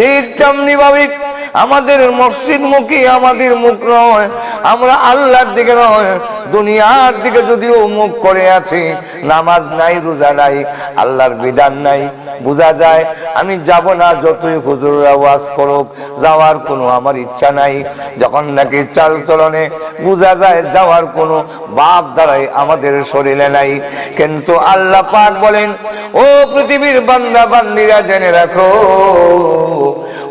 ঠিক তেমনি ভাবে আমাদের মসজিদ মুখী আমাদের মুখ নয়, আমরা আল্লাহর দিকে নয়, দুনিয়ার দিকে যদিও মুখ করে আছি, নামাজ নাই, রোজা নাই, আল্লাহর বিধান নাই, বোঝা যায়, আমি যাব না যতই হুজুর আওয়াজ করুক, যাওয়ার কোনো আমার ইচ্ছা নাই, যখন নাকি চাল চলনে বোঝা যায় যাওয়ার কোনো বাপ দ্বারাই আমাদের শরীরে নাই, কিন্তু আল্লাহ পাক বলেন, ও পৃথিবীর বান্দা বান্দিরা জেনে রাখো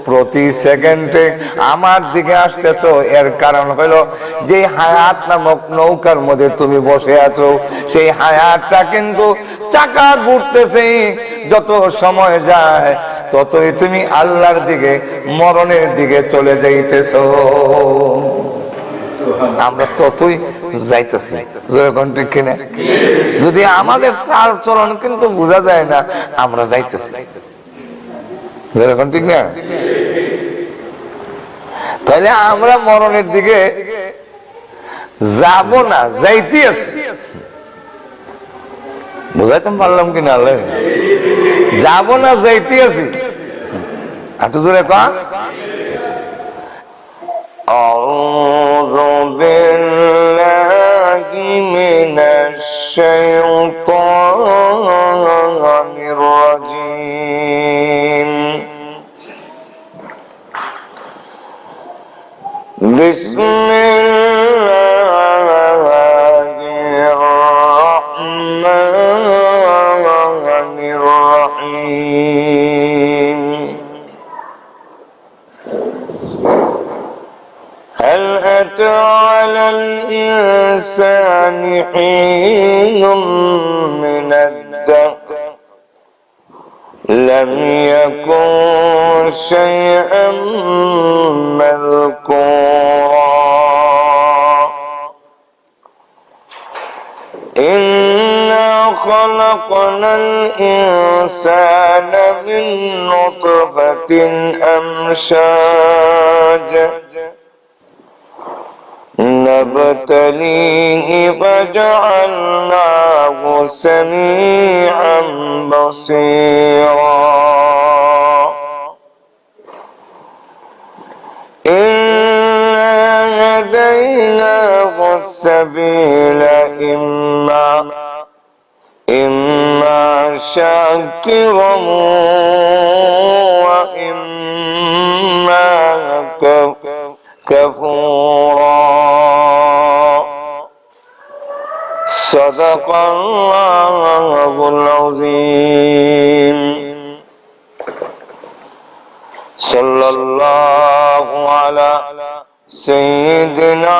প্রতি সেকেন্ডে আমার দিকে আসতেছো। এর কারণ হলো যে হায়াত নামক নৌকার মধ্যে তুমি বসে আছো, সেই হায়াতটা কিন্তু চাকা ঘুরতেছে, যত সময় যায় ততই তুমি আল্লাহর দিকে, মরণের দিকে চলে যাইতেছ। আমরা ততই যাইতেছি। ঠিক কিনা? যদি আমাদের চাল চলন কিন্তু বোঝা যায় না, আমরা যাইতেছি। যেরকম ঠিক না তাহলে আমরা মরণের দিকে যাব না যাইতে আছি বুঝাইতে পারলাম কিনা আল্লাহ? যাব না যাইতে আছি একটু জোরে কা أعوذ بالله من الشيطان الرجيم بسم الله الرحمن الرحيم. هل أتى على الإنسان حين من الدهر؟ لم يكن شيئا خلقنا الإنسان من نطفة أمشاج. نبتليه فجعلناه سميعا بصيرا. شاكرا وإما كفورا. صدق الله العظيم. صلى الله على سيدنا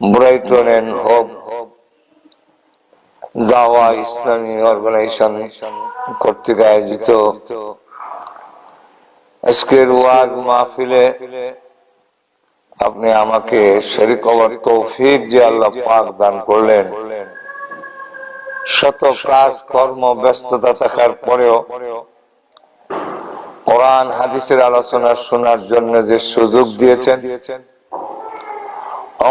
Brighton and Hope দাওয়া ইসলামী অর্গানাইজেশন কর্তৃক আয়োজিত আজকের ওয়াজ মাহফিলে আপনি আমাকে শরীক হওয়ার তৌফিক যে আল্লাহ পাক দান করলেন। শত কাজ, কর্ম, ব্যস্ততা থাকার পরেও কোরআন, হাদিসের আলোচনা শোনার জন্য যে সুযোগ দিয়েছেন দিয়েছেন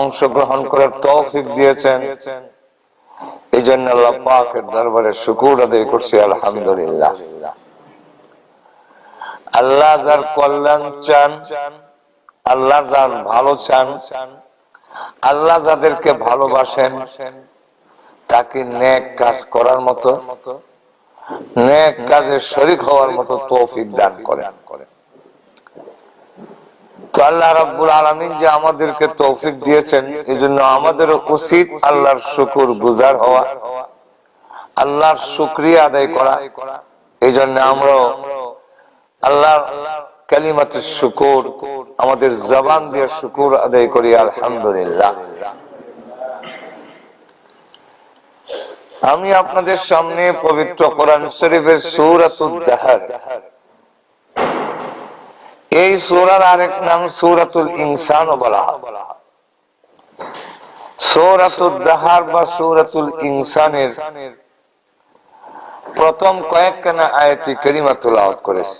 অংশগ্রহণ করার তৌফিক দিয়েছেন। এই জন্য আল্লাহ পাকের দরবারে শুকুর আদায় করছি, আলহামদুলিল্লাহ। আল্লাহ যার কল্যাণ চান, আল্লাহ যার ভালো চান, আল্লাহ যাদেরকে ভালোবাসেন, তাকে নেক কাজ করার মতো, নেক কাজে শরিক হওয়ার মতো তৌফিক দান করেন। তো আল্লাহ রাব্বুল আলামিন যে আমাদেরকে তৌফিক দিয়েছেন এই জন্য আমাদের উচিত আল্লাহর শুকুর গুজার হওয়া, আল্লাহর শুক্রিয়া আদায় করা। এই জন্য আমরা আল্লাহর কালিমাতে শুকুর, আমাদের জবান দিয়ে শুকুর আদায় করি, আলহামদুলিল্লাহ। আমি আপনাদের সামনে পবিত্র কোরআন শরীফের সূরাতুদ দাহার এই সূরার আরেক নাম সূরাতুল ইনসান বলা হয়। সূরাতুদ দাহার বা সূরাতুল ইনসানের প্রথম কয়েকখানা আয়াতি কারিমা তেলাওয়াত করেছে।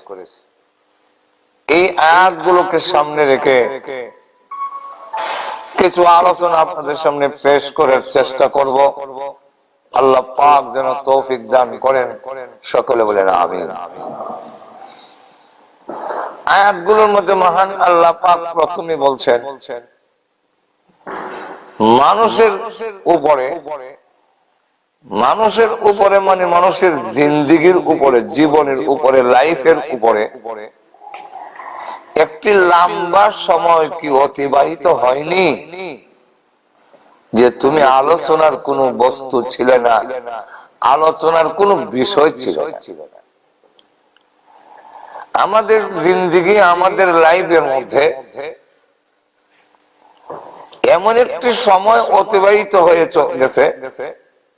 এই আয়াতগুলোকে সামনে রেখে কিছু আলোচনা আপনাদের সামনে পেশ করার চেষ্টা করব। আল্লাহ পাক যেন তৌফিক দান করেন। সকলে বলেন আমিন। আয়াতগুলোর মধ্যে মহান আল্লাহ পাক প্রথমে বলছেন, মানুষের উপরে মানুষের উপরে মানে মানুষের জিন্দিগির উপরে, জীবনের উপরে, লাইফের উপরে, একটি লম্বা সময় কি অতিবাহিত হয়নি? যে তুমি আলোচনার কোনো বস্তু ছিলে না, আলোচনার কোনো বিষয় ছিল না। আমাদের জিন্দিগি আমাদের লাইফের মধ্যে এমন একটি সময় অতিবাহিত হয়ে গেছে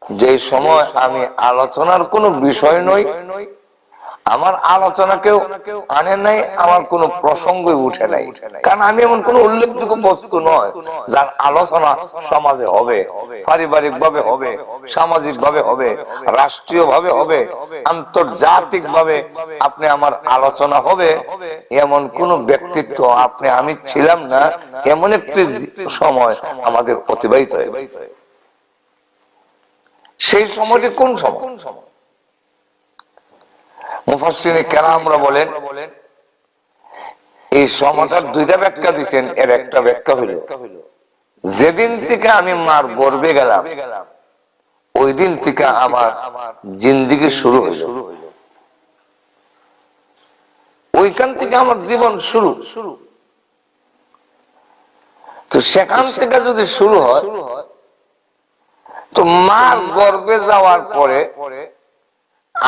যে সময় আমি আলোচনার কোনো বিষয় নই আমার আলোচনা কেউ আনে নাই, আমার কোন প্রসঙ্গই উঠে নাই। কারণ আমি এমন কোন উল্লেখযোগ্য বস্তু নয় যার আলোচনা সমাজে হবে পারিবারিক ভাবে হবে সামাজিক ভাবে হবে রাষ্ট্রীয় ভাবে হবে আন্তর্জাতিক ভাবে আপনি আমার আলোচনা হবে, এমন কোন ব্যক্তিত্ব আপনি, আমি ছিলাম না, এমন একটি সময় আমাদের অতিবাহিত হয়েছে। সেই সময়টি কোন সময় কোন সময়? মুফাসসিনে কেরামরা বলেন, এই সময়টার দুইটা ব্যাখ্যা দিচ্ছেন এর একটা ব্যাখ্যা হইল, যেদিন থেকে আমি মার গর্বে গেলাম, ওই দিন থেকে আমার জিন্দিগি শুরু হইল। ওইখান থেকে আমার জীবন শুরু শুরু। তো সেখান থেকে যদি শুরু হয়, তো মার গর্বে যাওয়ার পরে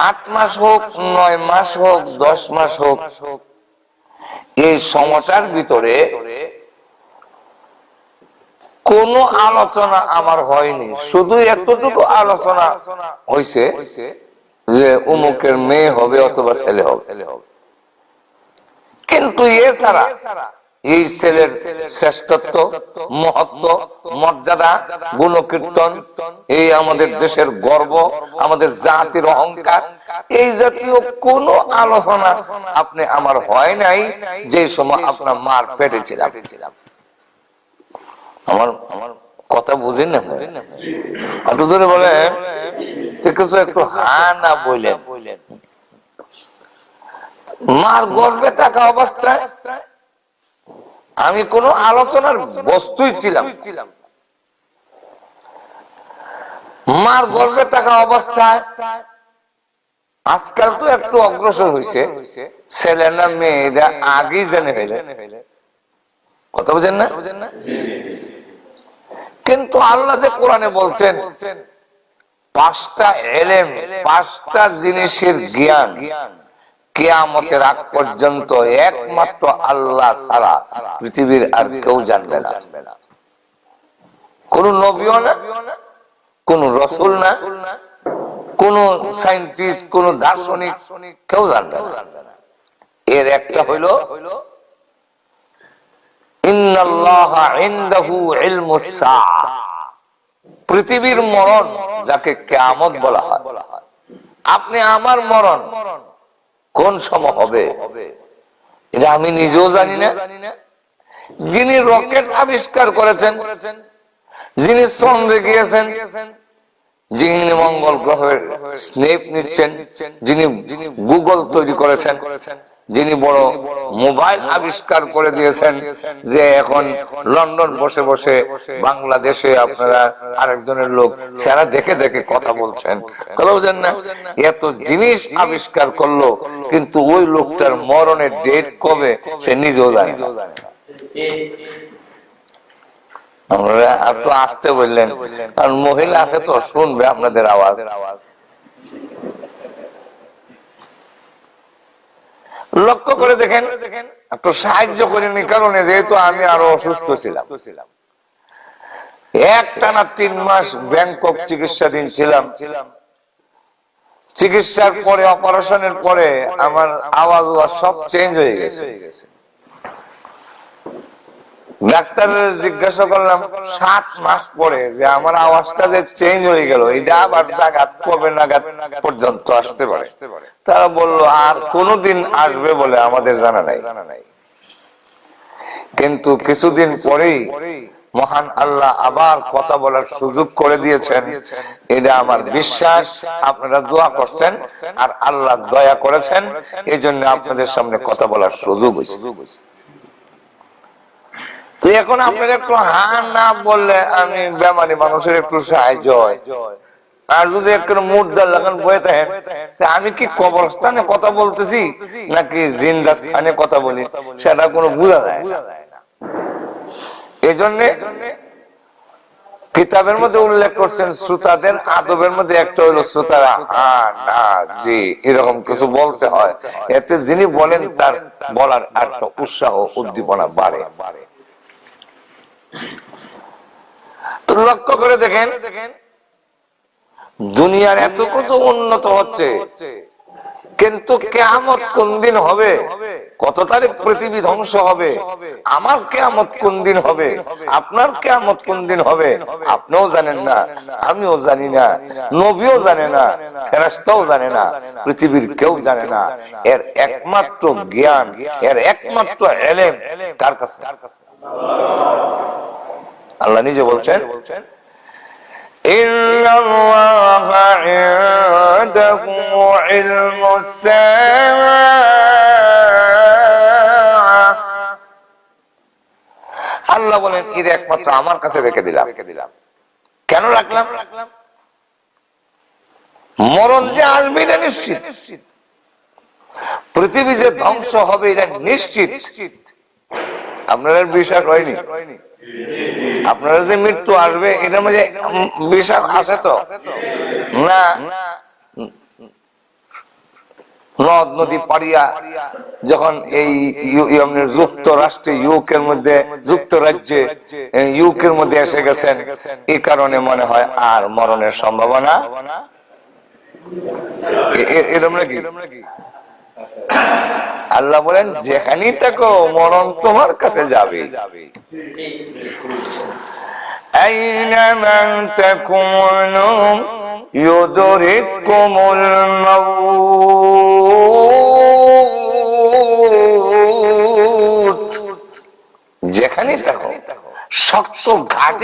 আট মাস হোক, নয় মাস হোক, দশ মাস হোক, এই সময়টার ভিতরে কোন আলোচনা আমার হয়নি। শুধু এতটুকু আলোচনা হয়েছে যে উমুকের মেয়ে হবে অথবা ছেলে হবে। কিন্তু এছাড়া এই ছেলের শ্রেষ্ঠত্ব মহত্ব মর্যাদা গুণকীর্তন এই আমাদের দেশের গর্ব আমাদের জাতির অহংকার এই জাতীয় কোন আলোচনা আপনি আমার হয় নাই যে সময় আপনার মার পেটে ছিলাম আমার আমার কথা বুঝেন না একটু ধরে বলে কিছু একটু হা না বললেন মার গর্বে থাকা অবস্থায় আমি কোন আলোচনার বস্তুই ছিলাম মার গর্বে থাকা অবস্থায় আজকাল তো একটু অগ্রসর হয়েছে। ছেলে না মেয়েরা আগেই জেনে ফেলে। কথা বুঝেন না? কিন্তু আল্লাহ যে কোরআনে বলছেন, পাঁচটা এলেম, পাঁচটা জিনিসের জ্ঞান কেয়ামতের আগ পর্যন্ত একমাত্র আল্লাহ ছাড়া পৃথিবীর আর কেউ জানবে না। কোন নবীও না, কোন রসুল না, কোন সাইন্টিস্ট কোন দার্শনিক কেউ জানবে না। এর একটা হইল পৃথিবীর মরণ যাকে কেয়ামত বলা হয়। আপনি আমার মরণ কোন সময় হবে? এটা আমি নিজেও জানি না। যিনি রকেট আবিষ্কার করেছেন, যিনি চন্দ্রে গিয়েছেন, যিনি মঙ্গল গ্রহের স্নেপ নিচ্ছেন, যিনি গুগল তৈরি করেছেন যিনি বড় মোবাইল আবিষ্কার করে দিয়েছেন যে এখন লন্ডন বসে বসে বাংলাদেশে আপনারা আরেকজনের লোক সেরা দেখে দেখে কথা বলছেন। না? এত জিনিস আবিষ্কার করল, কিন্তু ওই লোকটার মরণের ডেট কবে? সে নিজেও জানে আমরা একটু আসতে বললেন, কারণ মহিলা আছে তো, শুনবে আপনাদের আওয়াজ আওয়াজ। লক্ষ্য করে দেখেন, একটু সাহায্য করিনি কারণে, যেহেতু আমি আরও অসুস্থ ছিলাম। এক টানা তিন মাস ব্যাংকক চিকিৎসাধীন ছিলাম। ছিলাম চিকিৎসার পরে, অপারেশনের পরে আমার আওয়াজ ওয়াজ সব চেঞ্জ হয়ে গেছে। ডাক্তারের জিজ্ঞাসা করলাম, সাত মাস পরে যে আমার আওয়াজটা যে চেঞ্জ হয়ে গেল, এটা আবার জাগাত কবে নাগাদ পর্যন্ত আসতে পারে? তারা বলল, আর কোনদিন আসবে বলে আমাদের জানা নাই। কিন্তু কিছুদিন পরেই মহান আল্লাহ আবার কথা বলার সুযোগ করে দিয়েছেন। এটা আমার বিশ্বাস, আপনারা দোয়া করছেন আর আল্লাহ দয়া করেছেন। এই জন্য আপনাদের সামনে কথা বলার সুযোগ হয়েছে। তো এখন আপনার একটু হা না বললে আমি বেমারি মানুষের একটু সাহায্য হয়। আর যদি একটু মুদ্রা লাগান, বয়ে থাকেন আমি কি কবরস্থানে কথা বলতেছি নাকি জিন্দা স্থানে কথা বলি? সেটা কোনো বোঝা যায় না। এই জন্য কিতাবের মধ্যে উল্লেখ করছেন, শ্রোতাদের আদবের মধ্যে একটা হইল শ্রোতারা হ্যাঁ না, জি, এরকম কিছু বলতে হয়। এতে যিনি বলেন, তার বলার একটা উৎসাহ, উদ্দীপনা বাড়ে বাড়ে। তো লক্ষ্য করে দেখেন দেখেন। দুনিয়ার এত কিছু উন্নত হচ্ছে। কিন্তু কেয়ামত কোন দিন হবে? কত তারিখ পৃথিবী ধ্বংস হবে? আমার কেয়ামত কোন দিন হবে? আপনার কেয়ামত কোন দিন হবে? আপনিও জানেন না আমিও জানি না নবীও জানে না ফেরাস্তাও জানে না পৃথিবীর কেউ জানে না। এর একমাত্র জ্ঞান এর একমাত্র এলেম কার কাছে? আল্লাহ নিজে বলছেন عنده علم الساعة আল্লাহ বলেন এর একমাত্র আমার কাছে রেখে দিলাম কেন রাখলাম মরণ যে আসবে এটা নিশ্চিত পৃথিবী যে ধ্বংস হবে এটা নিশ্চিত আপনার বিশ্বাস হয়নি আপনারা যে মৃত্যু আসবে এটার মধ্যে বিশ্বাস আছে তো না নদ নদী পাড়িয়া যখন এই যুক্তরাষ্ট্রে ইউকের মধ্যে যুক্তরাজ্যে ইউকের মধ্যে এসে গেছেন এই কারণে মনে হয় আর মরণের সম্ভাবনা এরম নাকি আল্লাহ বলেন যেখানেই থাকো মরণ তোমার কাছে যাবে أينما تكونوا يدرككم الموت যেখানেই থাকো শক্ত ঘাটে